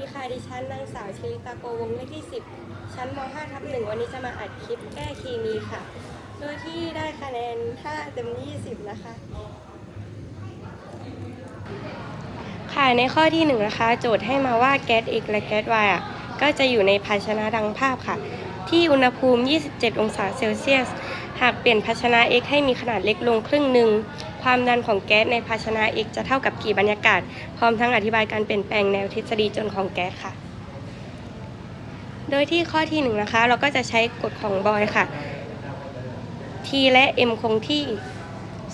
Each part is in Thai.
ดีค่ะ ดิฉันนางสาวชลิตาโกวงเลขที่ 10 ชั้นม .5 ทับหนึ่งวันนี้จะมาอัดคลิปแก้เคมีค่ะ โดยที่ได้คะแนน 5 เต็ม 20 นะคะ ค่ะ ในข้อที่1นะคะ โจทย์ให้มาว่าแก๊ส X และแก๊ส Y อะ ก็จะอยู่ในภาชนะดังภาพค่ะ ที่อุณหภูมิ 27 องศาเซลเซียส หากเปลี่ยนภาชนะ X ให้มีขนาดเล็กลงครึ่งหนึ่ง ความดันของแก๊สในภาชนะ X จะเท่ากับกี่บรรยากาศ พร้อมทั้งอธิบายการเปลี่ยนแปลงแนวทฤษฎีจนของแก๊สค่ะ โดยที่ข้อที่หนึ่งนะคะ เราก็จะใช้กฎของบอยค่ะ T และ M คงที่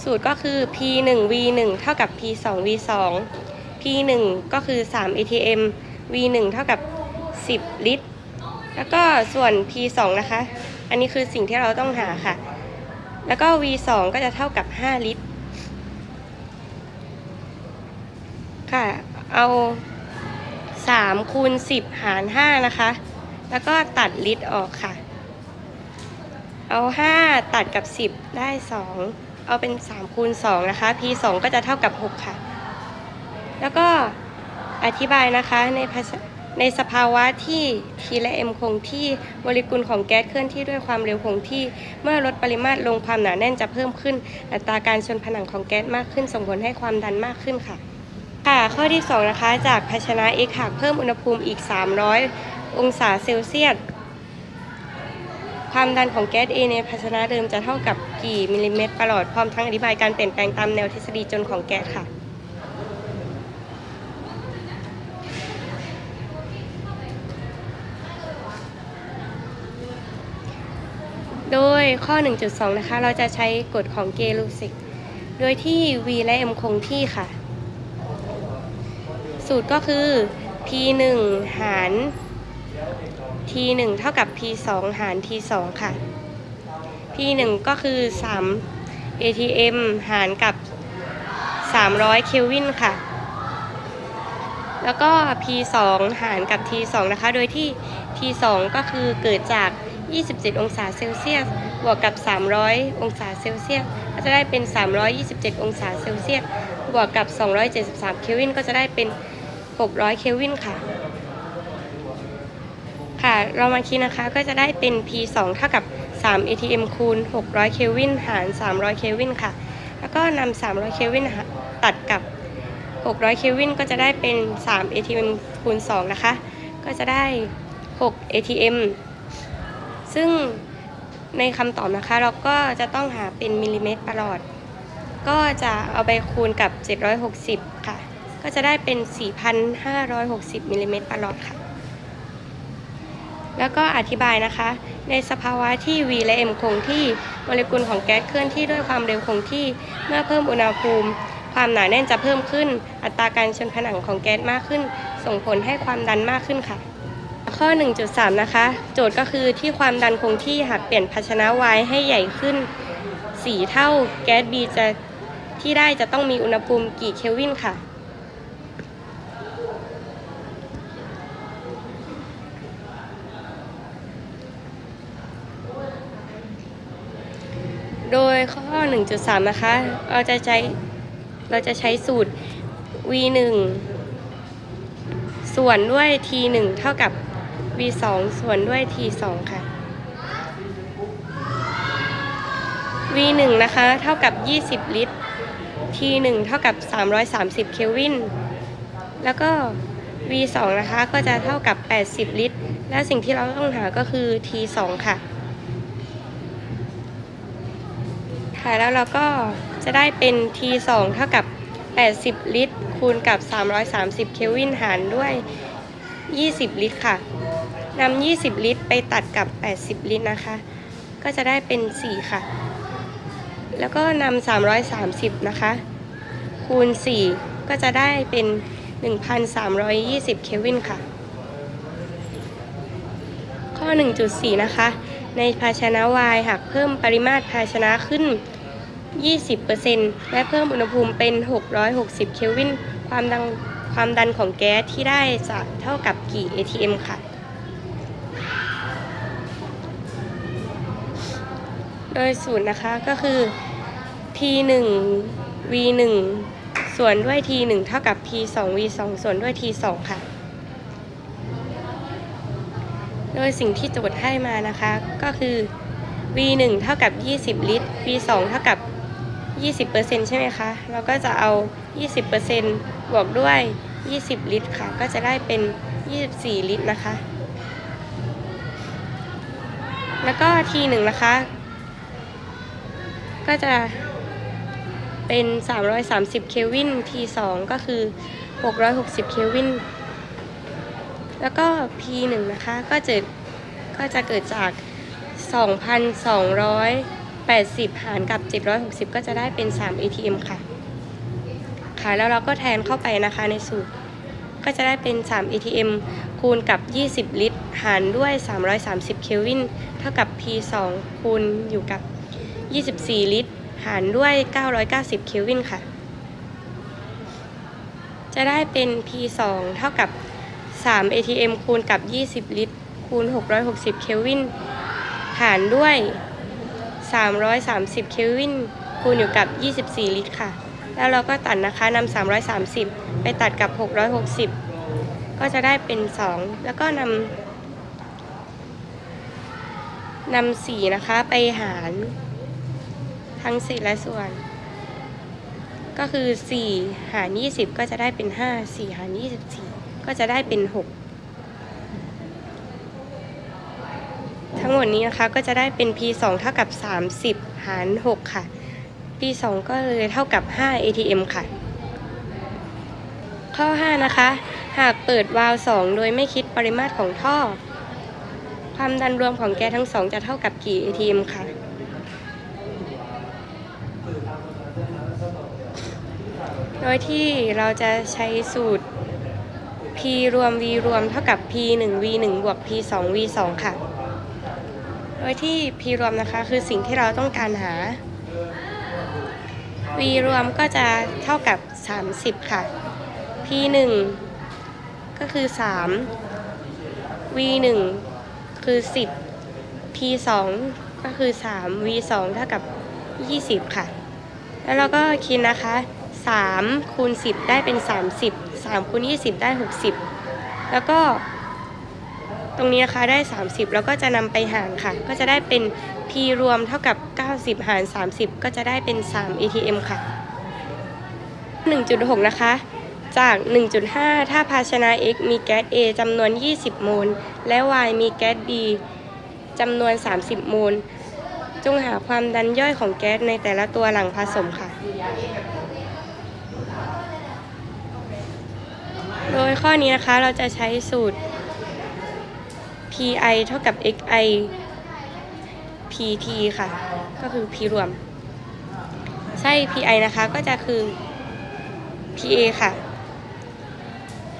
สูตรก็คือ P 1 V 1เท่ากับ P 2 V 2 P 1ก็คือ3 ATM V 1เท่ากับ 10 ลิตร แล้วก็ส่วน P 2นะคะ อันนี้คือสิ่งที่เราต้องหาค่ะ แล้วก็ V 2ก็จะเท่ากับ 5 ลิตร ค่ะ เอา3คูณ10 หาร 5 นะคะ แล้วก็ตัดลิตรออกค่ะ เอา 5 ตัดกับ 10 ได้ 2 เอาเป็น3คูณ2นะคะ P 2ก็จะเท่ากับ 6 ค่ะ แล้วก็อธิบายนะคะในภาษาในสภาวะที่ T และ M คงที่โมเลกุลของแก๊สเคลื่อนที่ด้วยความเร็วคงที่ เมื่อลดปริมาตรลงความหนาแน่นจะเพิ่มขึ้น อัตราการชนผนังของแก๊สมากขึ้นส่งผลให้ความดันมากขึ้นค่ะ ค่ะข้อที่ 2 นะคะ จากภาชนะ X หากเพิ่มอุณหภูมิอีก 300 องศาเซลเซียส ความดันของแก๊ส A ในภาชนะเดิมจะเท่ากับกี่มิลลิเมตรประหลอด พร้อมทั้งอธิบายการเปลี่ยนแปลงตามแนวทฤษฎีจนของแก๊สค่ะโดยข้อ 1.2 นะคะ เราจะใช้กฎของเกลูสิก โดยที่ v และ m คงที่ค่ะ สูตรก็คือ p 1หาร t 1เท่ากับ p 2หาร t 2ค่ะ p 1ก็คือ3 atm หารกับ 300 เคลวินค่ะ แล้วก็ p 2หารกับ t 2นะคะ โดยที่ t 2ก็คือเกิดจาก 27 องศาเซลเซียส บวกกับ 300 องศาเซลเซียส ก็จะได้เป็น 327 องศาเซลเซียส บวกกับ 273 เคลวิน ก็จะได้เป็น 600 เคลวินค่ะ ค่ะ เรามาคิดนะคะก็จะได้เป็น P 2เท่ากับ 3 ATM คูณ 600 เคลวินหาร 300 เคลวินค่ะ แล้วก็นำ 300 เคลวินตัดกับ 600 เคลวินก็จะได้เป็น 3 ATM คูณ 2 นะคะ ก็จะได้ 6 ATM ซึ่งในคำตอบนะคะ เราก็จะต้องหาเป็นมิลลิเมตรประหลอด ก็จะเอาไปคูณกับ 760 ค่ะ ก็จะได้เป็น 4,560มิลลิเมตรประหลอดค่ะ แล้วก็อธิบายนะคะ ในสภาวะที่ V และ M คงที่โมเลกุลของแก๊สเคลื่อนที่ด้วยความเร็วคงที่ เมื่อเพิ่มอุณหภูมิ ความหนาแน่นจะเพิ่มขึ้น อัตราการชนผนังของแก๊สมากขึ้น ส่งผลให้ความดันมากขึ้นค่ะ ข้อ 1.3 นะคะ โจทย์ก็คือที่ความดันคงที่หากเปลี่ยนภาชนะ Y ให้ใหญ่ขึ้น 4 เท่าแก๊ส B จะที่ได้จะต้องมีอุณหภูมิกี่เคลวินค่ะ โดยข้อ 1.3 นะคะ เราจะใช้ เราจะใช้สูตร v 1ส่วนด้วย t 1เท่ากับ v 2ส่วนด้วย t 2ค่ะ v 1นะคะ เท่ากับ 20 ลิตร t 1เท่ากับ 330 เคลวิน แล้วก็ v 2นะคะ ก็จะเท่ากับ 80 ลิตร และสิ่งที่เราต้องหาก็คือ t 2ค่ะ ค่ะแล้วเราก็จะได้เป็น T 2 เท่ากับ 80 ลิตร คูณกับ 330 เคลวินหารด้วย 20 ลิตรค่ะนำ20 ลิตรไปตัดกับ 80 ลิตรนะคะ ก็จะได้เป็น 4 ค่ะ แล้วก็นำ330 นะคะ คูณ 4 ก็จะได้เป็น 1,320 เคลวินค่ะ ข้อ 1.4 นะคะ ในภาชนะ Y หากเพิ่มปริมาตรภาชนะขึ้น 20%และเพิ่มอุณหภูมิเป็น 660 เคลวิน ความดันความดันของแก๊สที่ได้จะเท่ากับกี่ ATM ค่ะ โดยสูตรนะคะก็คือ P 1 V 1ส่วนด้วย T 1เท่ากับ P 2 V 2ส่วนด้วย T 2ค่ะ โดยสิ่งที่โจทย์ให้มานะคะก็คือ v 1เท่ากับ 20 ลิตร v 2เท่ากับ 20%ใช่ไหมคะ เราก็จะเอา 20%บวกด้วย 20 ลิตรค่ะ ก็จะได้เป็น 24 ลิตรนะคะ แล้วก็ t 1นะคะ ก็จะเป็น 330 เคลวิน t 2ก็คือ 660 เคลวิน แล้วก็ p 1 นะคะ ก็จะก็จะเกิดจาก 80 หารกับ 760 ก็จะได้เป็น 3 ATM ค่ะ ค่ะ แล้วเราก็แทนเข้าไปนะคะในสูตร ก็จะได้เป็น 3 ATM คูณกับ 20 ลิตร หารด้วย 330 เคลวิน เท่ากับ P 2 คูณอยู่กับ 24 ลิตร หารด้วย 990 เคลวินค่ะ จะได้เป็น P 2 เท่ากับ 3 ATM คูณกับ 20 ลิตร คูณ 660 เคลวิน หารด้วย 330 เคลวินคูณอยู่กับ 24 ลิตรค่ะ แล้วเราก็ตัดนะคะนำ330 ไปตัดกับ 660 ก็จะได้เป็น 2 แล้วก็นำนำ4นะคะไปหารทั้งเศษและส่วน ก็คือ 4 หาร 20 ก็จะได้เป็น 5 4 หาร 24 ก็จะได้เป็น 6 ทั้งหมดนี้นะคะก็จะได้เป็น p 2เท่ากับ 30 หาร 6 ค่ะ p 2ก็เลยเท่ากับ 5 atm ค่ะ ข้อ 5 นะคะ หากเปิดวาล์ว2โดยไม่คิดปริมาตรของท่อ ความดันรวมของแกทั้งสองจะเท่ากับกี่ atm ค่ะโดยที่เราจะใช้สูตร p รวม v รวมเท่ากับ p 1 v 1บวก p 2 v 2ค่ะ ยที่ p รวมนะคะคือสิ่งที่เราต้องการหา v รวมก็จะเท่ากับ 30 ค่ะ p 1ก็คือ 3 v 1คือ 10 p 2ก็คือ 3 v 2เท่ากับ 20 ค่ะ แล้วเราก็คิดนะคะ 3 คูณ 10 ได้เป็น 30 3คูณ20 ได้ 60 แล้วก็ ตรงนี้นะคะได้ 30 แล้วก็จะนำไปหารค่ะ ก็จะได้เป็น p รวมเท่ากับ 90 หาร 30 ก็จะได้เป็น 3 atm ค่ะ 1.6 นะคะ จาก 1.5 ถ้าภาชนะ x มีแก๊ส a จำนวน 20 โมล และ y มีแก๊ส b จำนวน 30 โมล จงหาความดันย่อยของแก๊สในแต่ละตัวหลังผสมค่ะโดยข้อนี้นะคะเราจะใช้สูตร pi เท่ากับ xi pt ค่ะ ก็คือ p รวมใช่ pi นะคะก็จะคือ pa ค่ะ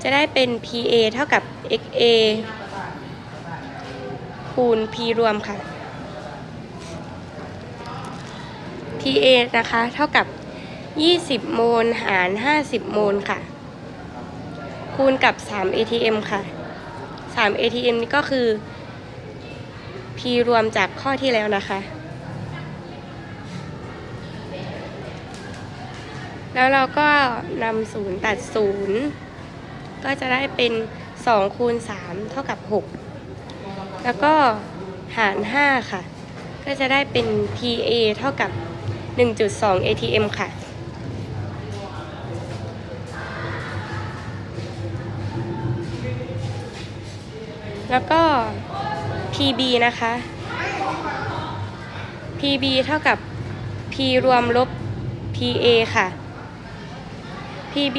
จะได้เป็น pa เท่ากับ xa คูณ p รวมค่ะ pa นะคะ เท่ากับ 20 โมลหาร 50 โมลค่ะ คูณกับ 3 atm ค่ะ 3 atm นี่ก็คือ p รวมจากข้อที่แล้วนะคะ แล้วเราก็นำศูนย์ตัดศูนย์ก็จะได้เป็น2คูณ3เท่ากับ 6 แล้วก็หาร 5 ค่ะ ก็จะได้เป็น PA เท่ากับ 1.2 ATM ค่ะ แล้วก็ PB นะคะ PB เท่ากับ P รวมลบ PA ค่ะ PB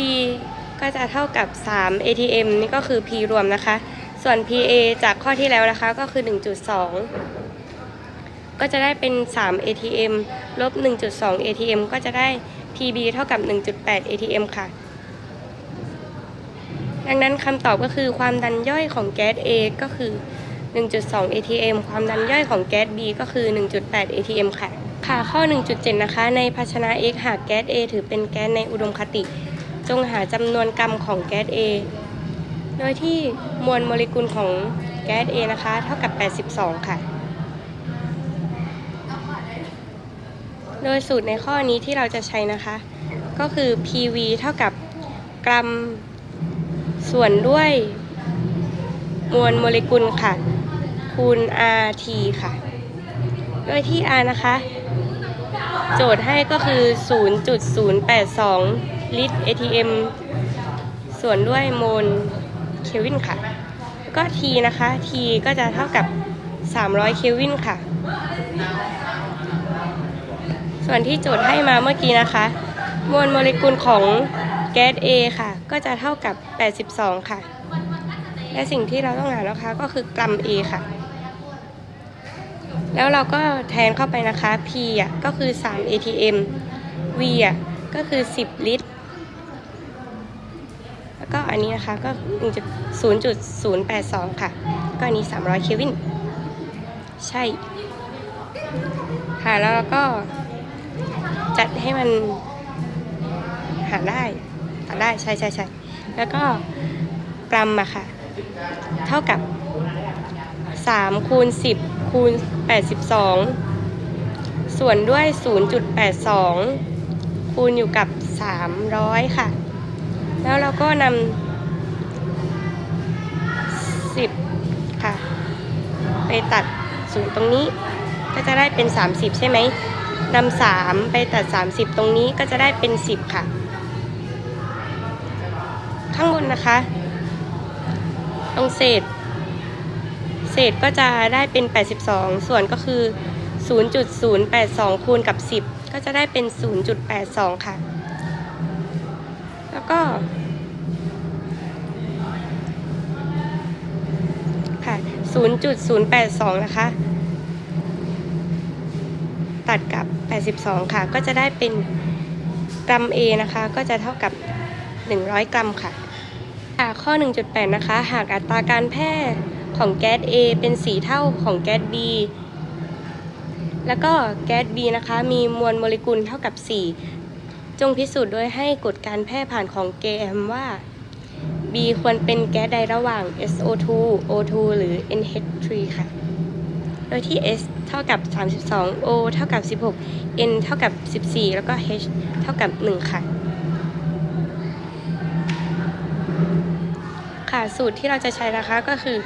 ก็จะเท่ากับ 3 ATM นี่ก็คือ P รวมนะคะ ส่วน PA จากข้อที่แล้วนะคะก็คือ 1.2 ก็จะได้เป็น 3 ATM ลบ 1.2 ATM ก็จะได้ PB เท่ากับ 1.8 ATM ค่ะ ดังนั้นคำตอบก็คือความดันย่อยของแก๊ส A ก็คือ 1.2 ATM ความดันย่อยของแก๊ส B ก็คือ 1.8 ATM ค่ะ ค่ะข้อ 1.7 นะคะ ในภาชนะ X หากแก๊ส A ถือเป็นแก๊สในอุดมคติ จงหาจำนวนกรัมของแก๊ส A โดยที่มวลโมเลกุลของแก๊ส A นะคะ เท่ากับ 82 ค่ะ โดยสูตรในข้อนี้ที่เราจะใช้นะคะ ก็คือ PV เท่ากับกรัม ส่วนด้วยมวลโมเลกุลค่ะ คูณ rt ค่ะ โดยที่ r นะคะ โจทย์ให้ก็คือ 0.082 ลิตร ATM ส่วนด้วยโมลเคลวินค่ะ แล้วก็ T นะคะ T ก็จะเท่ากับ 300 เคลวินค่ะ ส่วนที่โจทย์ให้มาเมื่อกี้นะคะ มวลโมเลกุลของแก๊ส A ค่ะ ก็จะเท่ากับ 82 ค่ะ และสิ่งที่เราต้องหานะคะก็คือกรัม A ค่ะ แล้วเราก็แทนเข้าไปนะคะ P อะก็คือ 3 ATM V อะก็คือ 10 ลิตร แล้วก็อันนี้นะคะก็ 0.082 ค่ะ ก็อันนี้ 300 เคลวิน ใช่ ค่ะแล้วเราก็จัดให้มันหาได้ ได้ใช่ใช่ใช่แล้วก็กรัมอะค่ะ เท่ากับ3คูณ10คูณ82ส่วนด้วย0.82คูณอยู่กับ300ค่ะ แล้วเราก็นำ10ค่ะ ไปตัดศูนย์ตรงนี้ ก็จะได้เป็น30ใช่ไหมนำ3ไปตัด30ตรงนี้ก็จะได้เป็น10ค่ะ ข้างบนนะคะตรงเศษ เศษก็จะได้เป็น 82 ส่วนก็คือ 0.082 คูณกับ 10 ก็จะได้เป็น 0.82 ค่ะ แล้วก็ ค่ะ 0.082 นะคะ ตัดกับ 82 ค่ะ ก็จะได้เป็นกรัม A นะคะ ก็จะเท่ากับ 100 กรัมค่ะ ค่ะข้อ 1.8 นะคะ หากอัตราการแพร่ของแก๊ส A เป็น4เท่าของแก๊ส B แล้วก็แก๊ส B นะคะ มีมวลโมเลกุลเท่ากับ 4 จงพิสูจน์โดยให้กฎการแพร่ผ่านของแกมว่า B ควรเป็นแก๊สใดระหว่าง SO2 O2 หรือ NH3 ค่ะ โดยที่ S เท่ากับ 32 O เท่ากับ 16 N เท่ากับ 14 แล้วก็ H เท่ากับ 1 ค่ะ สูตรที่เราจะใช้นะคะก็คือ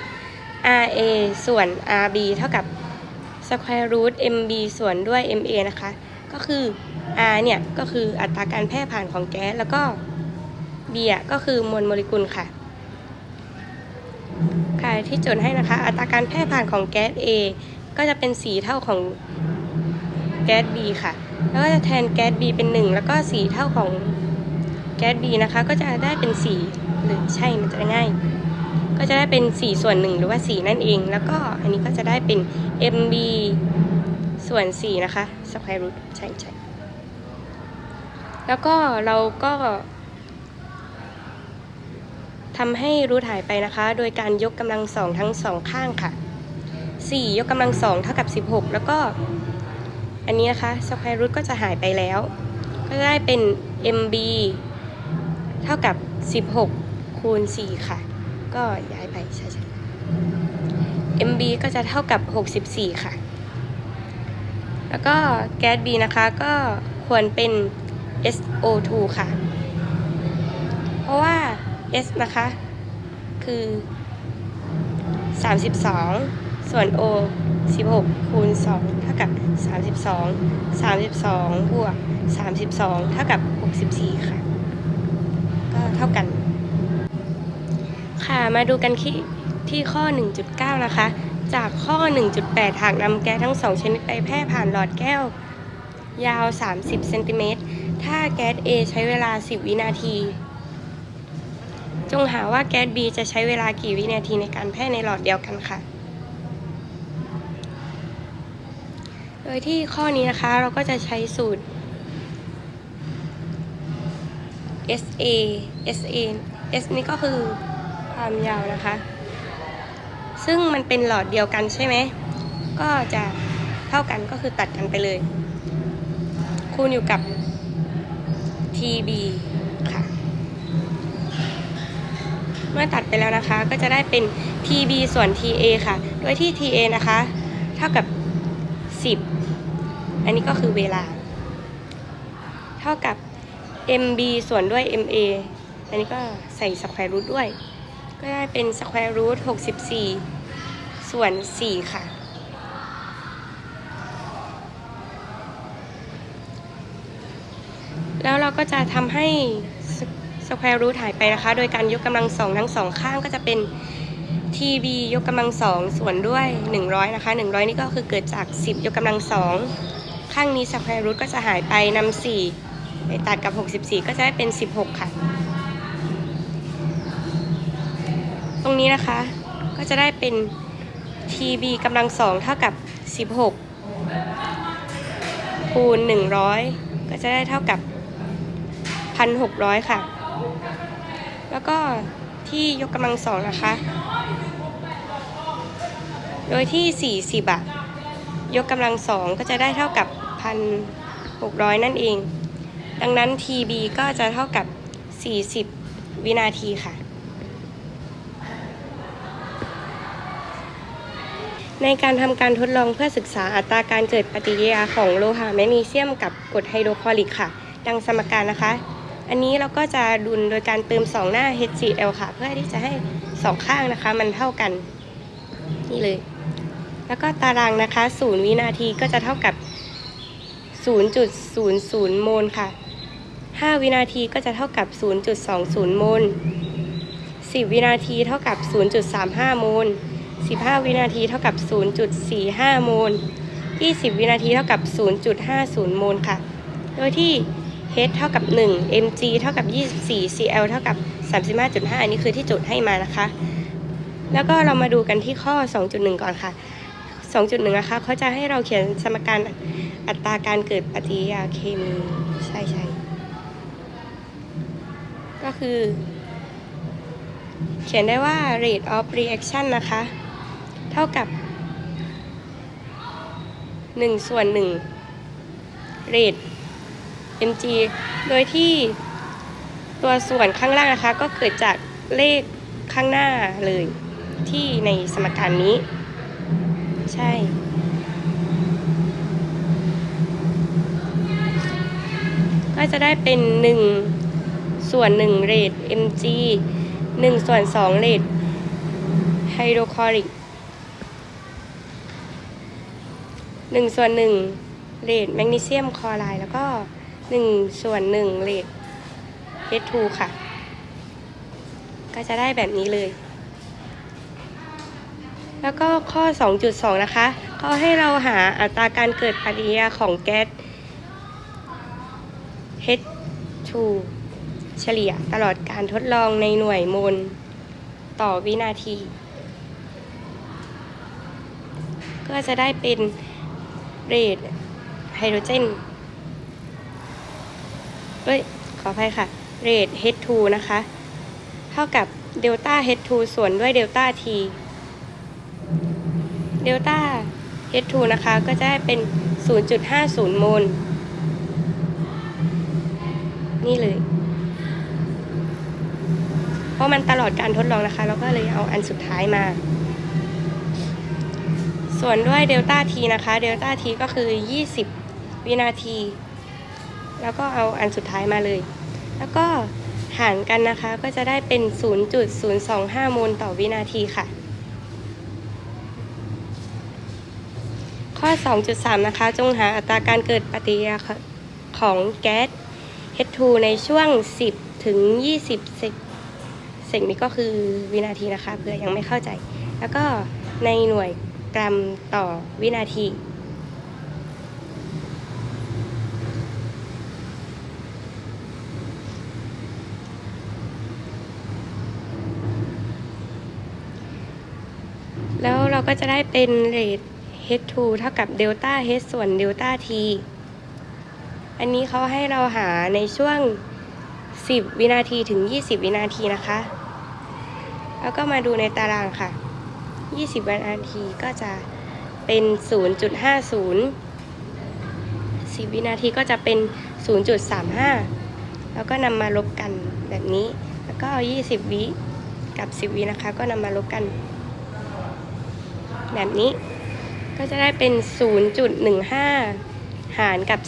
RA ส่วน RB เท่ากับ square root MB ส่วนด้วย MA นะคะ ก็คือ R เนี่ย ก็คืออัตราการแพร่ผ่านของแก๊ส แล้วก็ B อะก็คือมวลโมเลกุลค่ะ ค่ะที่โจทย์ให้นะคะ อัตราการแพร่ผ่านของแก๊ส A ก็จะเป็นสีเท่าของแก๊ส B ค่ะ แล้วก็จะแทนแก๊ส B เป็น 1 แล้วก็สีเท่าของแก๊ส B นะคะ ก็จะได้เป็นสี หรือใช่มันจะง่าย ก็จะได้เป็น 4 ส่วน 1 หรือว่า 4 นั่นเอง แล้วก็อันนี้ก็จะได้เป็น MB ส่วน 4 นะคะ square root ใช่ใช่แล้วก็เราก็ทำให้รูทหายไปนะคะ โดยการยกกำลังสองทั้งสองข้างค่ะ 4 ยกกำลังสองเท่ากับ 16 แล้วก็ อันนี้นะคะ square root ก็จะหายไปแล้ว ก็ได้เป็น MB เท่ากับ 16 คูณ 4 ค่ะ ก็ย้ายไปใช่ใช่ MB ก็จะเท่ากับ 64 ค่ะ แล้วก็แก๊ส B นะคะก็ควรเป็น SO2 ค่ะ เพราะว่า S นะคะ คือ 32 ส่วน O 16 คูณ 2 เท่ากับ 32 32 บวก 32 เท่ากับ 64 ค่ะ ก็เท่ากัน ค่ะ มาดูกันที่ที่ข้อ 1.9 นะคะ จากข้อ 1.8 หากนำแก๊สทั้ง2ชนิดไปแพร่ผ่านหลอดแก้ว ยาว 30เซนติเมตร ถ้าแก๊ส A ใช้เวลา 10 วินาที จงหาว่าแก๊ส B จะใช้เวลากี่วินาทีในการแพร่ในหลอดเดียวกันค่ะ โดยที่ข้อนี้นะคะเราก็จะใช้สูตร SA SA S นี่ก็คือ ความยาวนะคะ ซึ่งมันเป็นหลอดเดียวกันใช่ไหม ก็จะเท่ากันก็คือตัดกันไปเลย คูณอยู่กับ TB ค่ะ เมื่อตัดไปแล้วนะคะ ก็จะได้เป็น TB ส่วน TA ค่ะ โดยที่ TA นะคะ เท่ากับ 10 อันนี้ก็คือเวลา เท่ากับ MB ส่วนด้วย MA อันนี้ก็ใส่ square root ด้วย ก็ได้เป็น square root 64ส่วน4ค่ะ แล้วเราก็จะทำให้สแควร์รูทหายไปนะคะ โดยการยกกำลังสองทั้งสองข้างก็จะเป็น TB ยกกำลังสองส่วนด้วย 100 นะคะ 100 นี่ก็คือเกิดจาก 10 ยกกำลังสองข้างนี้สแควร์รูทก็จะหายไปนำ4ไปตัดกับ 64 ก็จะได้เป็น 16 ค่ะ ตรงนี้นะคะ ก็จะได้เป็น TB กำลังสองเท่ากับ 16 คูณ 100 ก็จะได้เท่ากับ 1,600 ค่ะ แล้วก็ที่ยกกำลังสองนะคะ โดยที่ 40อะยกกำลังสองก็จะได้เท่ากับ 1,600 นั่นเอง ดังนั้น TB ก็จะเท่ากับ 40 วินาทีค่ะ ในการทำการทดลองเพื่อศึกษาอัตราการเกิดปฏิกิริยาของโลหะแมกนีเซียมกับกรดไฮโดรคลอริกค่ะ ดังสมการนะคะ อันนี้เราก็จะดุลโดยการเติม 2 หน้า HCl ค่ะ เพื่อที่จะให้ 2 ข้างนะคะ มันเท่ากันนี่เลย แล้วก็ตารางนะคะ0วินาทีก็จะเท่ากับ 0.00 โมลค่ะ 5 วินาทีก็จะเท่ากับ 0.20 โมล 10 วินาทีเท่ากับ 0.35 โมล 15 วินาทีเท่ากับ 0.45 โมล 20 วินาทีเท่ากับ 0.50 โมลค่ะ โดยที่ H เท่ากับ 1 mg เท่ากับ 24 cl เท่ากับ 35.5 อันนี้คือที่จทย์ให้มานะคะ แล้วก็เรามาดูกันที่ข้อ 2.1 ก่อนค่ะ 2.1 นะคะเขาจะให้เราเขียนสมการอัตราการเกิดปฏิกิริยาเคมี ใช่ใช่ก็คือ เขียนได้ว่า rate of reaction นะคะ เท่ากับ1ส่วน1 rate mg โดยที่ตัวส่วนข้างล่างนะคะ ก็เกิดจากเลขข้างหน้าเลยที่ในสมการนี้ ใช่ ก็จะได้เป็น 1 ส่วน1เรท mg 1 ส่วน2เรทไฮโดรคลอริก 1 ส่วน1เรทแมกนีเซียมคลอไรด์แล้วก็ 1 ส่วน1เรท H2 ค่ะ ก็จะได้แบบนี้เลย แล้วก็ข้อ 2.2 นะคะเขาให้เราหาอัตราการเกิดปฏิกิริยาของแก๊ส H2 เฉลี่ยตลอดการทดลองในหน่วยโมลต่อวินาที ก็จะได้เป็น เรทไฮโดรเจนเอ้ย ขออภัยค่ะ เรท H2 นะคะ เท่ากับเดลต้า H2 ส่วนด้วยเดลต้า T เดลต้า H2 นะคะ ก็จะได้เป็น 0.50 โมล นี่เลย เพราะมันตลอดการทดลองนะคะ เราก็เลยเอาอันสุดท้ายมา ส่วนด้วยเดลต้า T นะคะเดลต้า T ก็คือ 20 วินาที แล้วก็เอาอันสุดท้ายมาเลย แล้วก็หารกันนะคะก็จะได้เป็น 0.025 โมลต่อวินาทีค่ะ ข้อ 2.3 นะคะ จงหาอัตราการเกิดปฏิกิริยาของแก๊ส H2 ในช่วง 10 ถึง 20 เซกเซกนี้ก็คือวินาทีนะคะเผื่อยังไม่เข้าใจ แล้วก็ในหน่วย กรัมต่อวินาที แล้วเราก็จะได้เป็นเรท H2 เท่ากับเดลต้า H ส่วนเดลต้า T อันนี้เขาให้เราหาในช่วง 10 วินาทีถึง 20 วินาทีนะคะ แล้วก็มาดูในตารางค่ะ 20วินาทีก็จะเป็น 0.50 10 วินาทีก็จะเป็น 0.35 แล้วก็นำมาลบกันแบบนี้ แล้วก็เอา 20 วิกับ 10 วินะคะ ก็นำมาลบกัน แบบนี้ ก็จะได้เป็น 0.15 หารกับ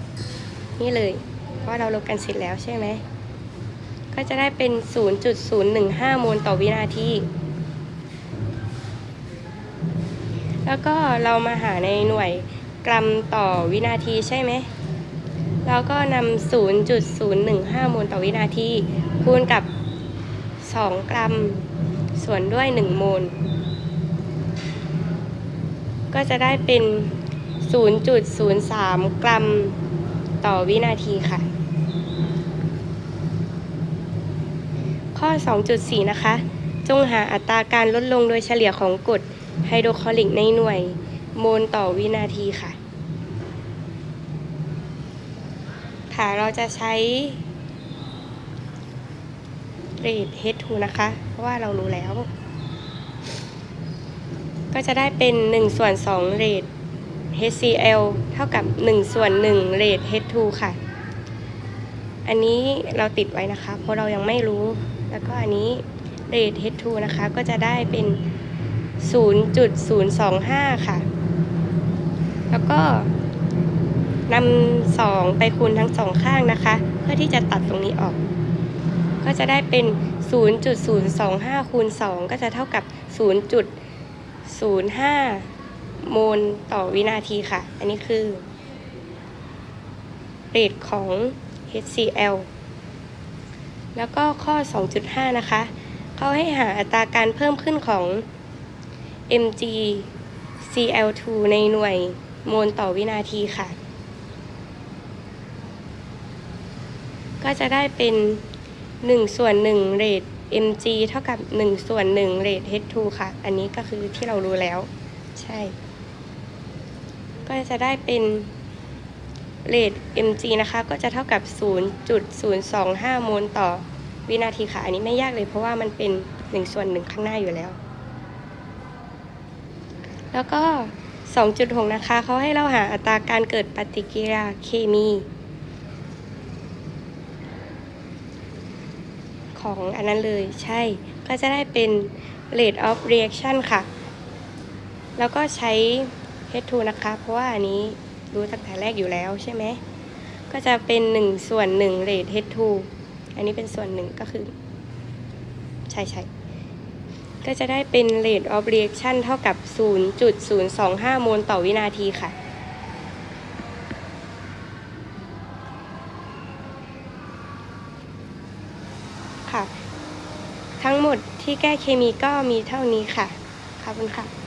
10 นี่เลย เพราะเราลบกันเสร็จแล้วใช่ไหม ก็จะได้เป็น 0.015 โมลต่อวินาที แล้วก็เรามาหาในหน่วยกรัมต่อวินาทีใช่ไหมแล้วก็นำ0.015โมลต่อวินาที คูณกับ 2 กรัม ส่วนด้วย 1 โมล ก็จะได้เป็น 0.03 กรัมต่อวินาทีค่ะ ข้อ 2.4 นะคะ จงหาอัตราการลดลงโดยเฉลี่ยของกรด ไฮโดรคลอริกในหน่วยโมลต่อวินาทีค่ะ ค่ะเราจะใช้เรท H2 นะคะ เพราะว่าเรารู้แล้ว ก็จะได้เป็น 1 ส่วน2เรท HCl เท่ากับ 1 ส่วน1เรท H2 ค่ะ อันนี้เราติดไว้นะคะ เพราะเรายังไม่รู้ แล้วก็อันนี้เรท H2 นะคะ ก็จะได้เป็น 0.025 ค่ะ แล้วก็นำสองไปคูณทั้งสองข้างนะคะ เพื่อที่จะตัดตรงนี้ออก ก็จะได้เป็น 0.025คูณ2ก็จะเท่ากับ 0.05 โมลต่อวินาทีค่ะ อันนี้คือเรทของ HCl แล้วก็ข้อ 2.5 นะคะ เขาให้หาอัตราการเพิ่มขึ้นของ mg cl2 ในหน่วยโมลต่อวินาทีค่ะ ก็จะได้เป็น 1 ส่วน1เรท mg เท่ากับ 1 ส่วน1เรท h2 ค่ะ อันนี้ก็คือที่เรารู้แล้ว ใช่ ก็จะได้เป็นเรท mg นะคะ ก็จะเท่ากับ 0.025 โมลต่อวินาทีค่ะ อันนี้ไม่ยากเลยเพราะว่ามันเป็น 1 ส่วน1ข้างหน้าอยู่แล้ว แล้วก็ 2.6 นะคะ เขาให้เราหาอัตราการเกิดปฏิกิริยาเคมี ของอันนั้นเลย ใช่ ก็จะได้เป็น rate of reaction ค่ะ แล้วก็ใช้ H2 นะคะ เพราะว่าอันนี้รู้ตั้งแต่แรกอยู่แล้วใช่ไหม ก็จะเป็น 1 ส่วน1 rate H2 อันนี้เป็นส่วนหนึ่งก็คือ ใช่ใช่ ก็จะได้เป็น rate of reaction เท่ากับ 0.025 โมลต่อวินาทีค่ะ ค่ะ ทั้งหมดที่แก้เคมีก็มีเท่านี้ค่ะ ขอบคุณค่ะ